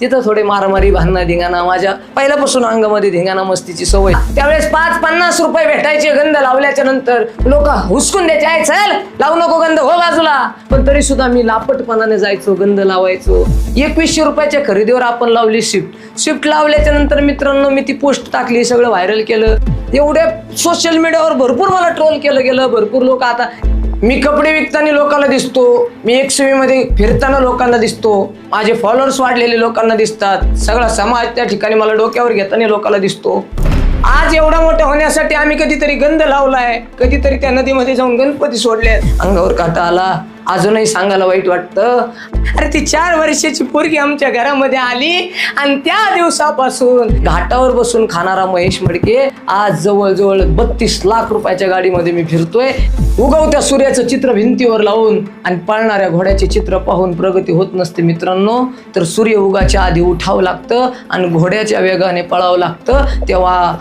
तिथं थोडे मारामारी भांडणं धिंगाणा माझ्या पहिल्यापासून अंगामध्ये धिंगाणा मस्तीची सवय. त्यावेळेस पाच पन्नास रुपये भेटायचे गंध लावल्याच्या नंतर लोक हुसकून द्यायचे "आहे, चल लावू नको गंध हो बाजूला. पण तरी सुद्धा मी लापटपणाने जायचो गंध लावायचो. एकवीसशे रुपयाच्या खरेदीवर आपण लावली शिफ्ट. शिफ्ट लावल्याच्या नंतर मित्रांनो मी ती पोस्ट टाकली सगळं व्हायरल केलं. एवढ्या सोशल मीडियावर भरपूर मला ट्रोल केलं गेलं भरपूर लोक आता मी कपडे विकताना लोकांना दिसतो. मी एक मध्ये फिरताना लोकांना दिसतो. माझे फॉलोअर्स वाढलेले लोकांना दिसतात. सगळा समाज त्या ठिकाणी मला डोक्यावर घेताना लोकांना दिसतो. आज एवढा मोठा होण्यासाठी आम्ही कधीतरी गंध लावलाय. कधीतरी त्या नदीमध्ये जाऊन गणपती सोडले अंगावर काटा आला. अजूनही सांगायला वाईट वाटतं. अरे ती चार वर्षाची पोरगी आमच्या घरामध्ये आली आणि त्या दिवसापासून घाटावर बसून खाणारा महेश मडके आज जवळजवळ बत्तीस लाख रुपयाच्या गाडीमध्ये मी फिरतोय. उगवत्या सूर्याचं चित्र भिंतीवर लावून आणि पळणाऱ्या घोड्याचे चित्र पाहून प्रगती होत नसते मित्रांनो. तर सूर्य उगाच्या आधी उठावं लागतं आणि घोड्याच्या वेगाने पळावं लागतं. तेव्हा